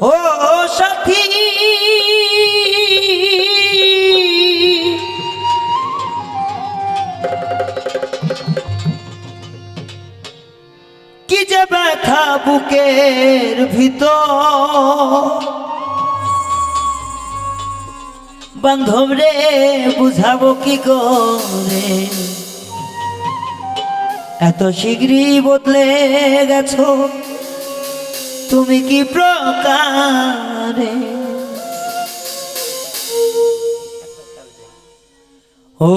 ও সাথী। কি যে ব্যথা বুকের ভিতর। বান্ধব রে, বুঝাবো কি করে? এত শীঘ্রই বদলে গেছো। তুমি কি প্রকারে? ও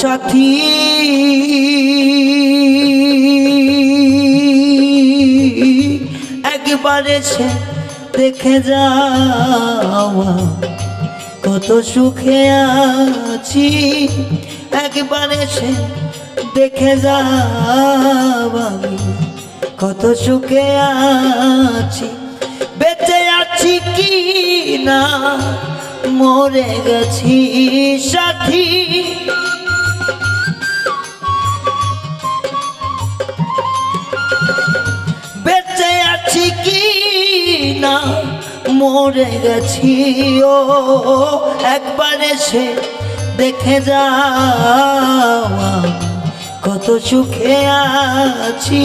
সাথী। একবারে সে দেখে যাওয়া কত সুখে আছি। একবারে সে দেখে যাও আমি। কত সুখে আছি, বেঁচে আছি কি না? মরে গেছি সাথী। বেঁচে আছি কি না? মরে গেছি, ও, একবার এসে দেখে যাও। কত সুখে আছি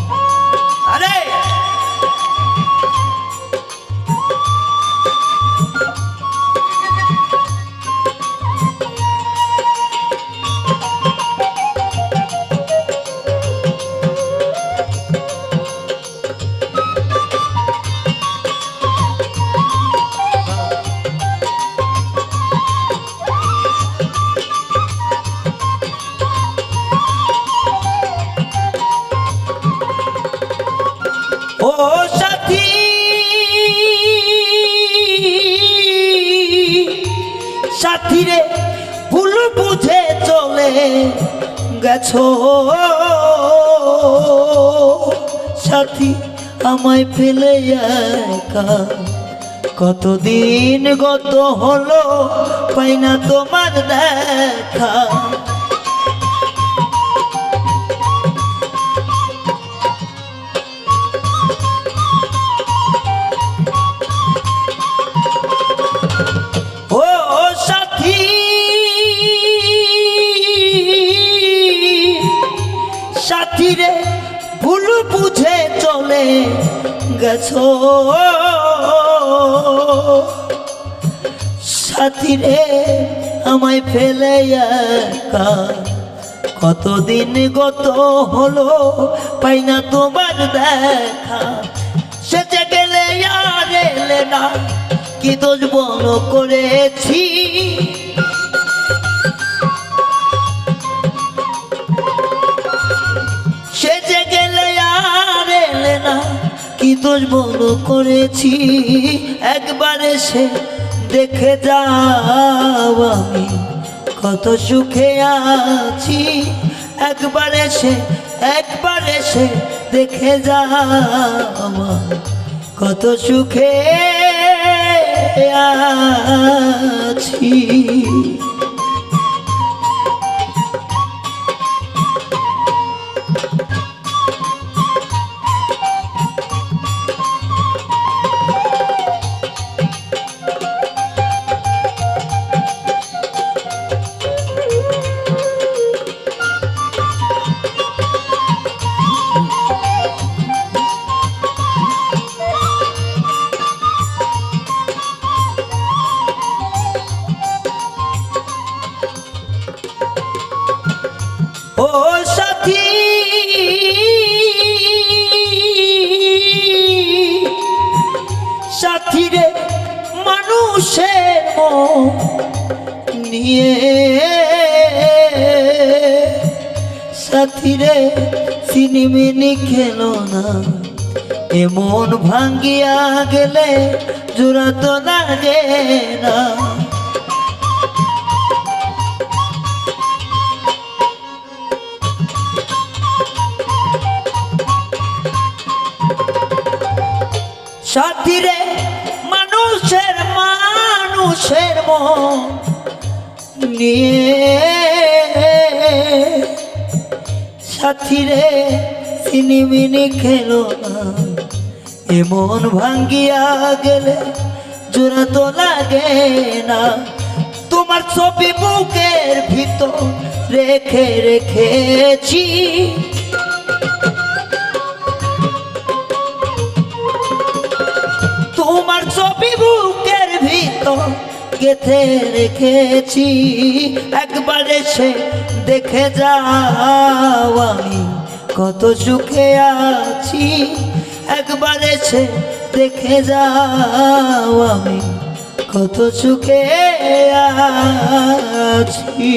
ও সাথী। সাথী রে ভুল বুঝে চলে গেছো। সাথী আমায় ফেলে একা। কতদিন গত হলো, পাই না তোমার দেখা। গেছো? সাথী রে আমায় ফেলে একা। কতদিন গত হলো, পাই না তোমার দেখা। সেচে গেলে আর এলে না, কি দোষ বড় করেছি? দোষ করেছি, একবার এসে দেখে যাও আমি কত সুখে আছি। একবার এসে একবার এসে দেখে যাও কত সুখে আছি। ও সাথী সাথী রে মানুষের নিয়ে। সাথী রে, সিনিমিনি খেলো না। এমন ভাঙ্গিয়া গেলে জোড়া তো না। মানুষের মানুষের মন নিয়ে। সাথীরে, সিনিমিনি খেলো এমন ভাঙ্গিয়া গেলে জোড়া তো লাগে না। তোমার ছবি বুকের ভিতর রেখে রেখেছি। গেথে রেখেছি, একবার এসে দেখে যাও আমি কত সুখে আছি। একবার এসে দেখে যাও আমি কত সুখে আছি।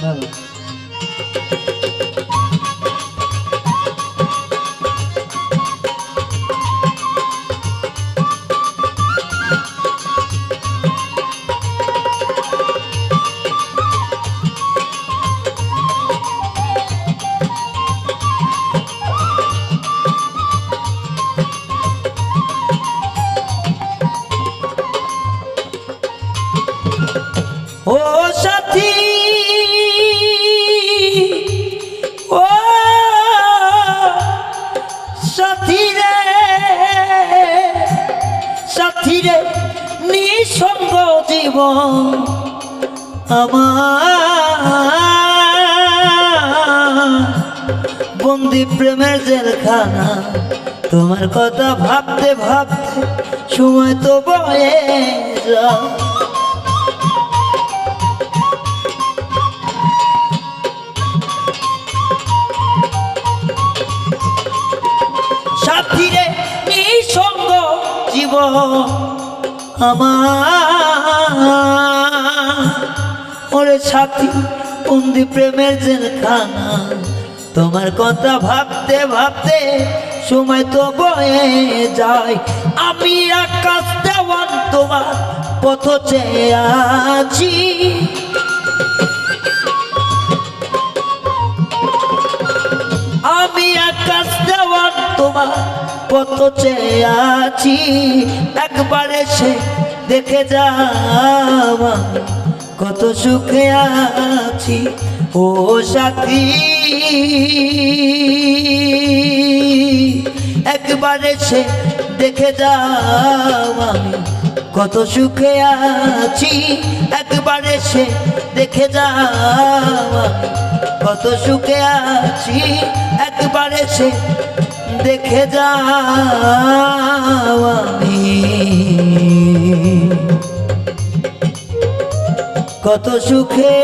ভালো জীবন আমার বন্দি প্রেমের জেলখানা। তোমার কথা ভাবতে ভাবতে সময় তো বয়ে যা সাথীরে নিঃসঙ্গ জীব আমার ওরে সাথী, বন্দি প্রেমের জেলখানা। তোমার কথা ভাবতে ভাবতে সময় তো বয়ে যায়। আমি আকাশ দেওয়ান তোমার পথ চেয়ে আছি। আমি আকাশ দেওয়ার তোমার কত চেয়ে আছি। একবার এসে দেখে যাও আমি, কত সুখে আছি। ও সাথী, একবার এসে দেখে যাও আমি, কত সুখে আছি। একবার এসে দেখে যাও কত সুখে আছি। একবার এসে দেখে যাও আমি। কত সুখে।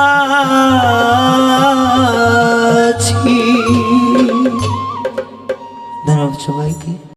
আছি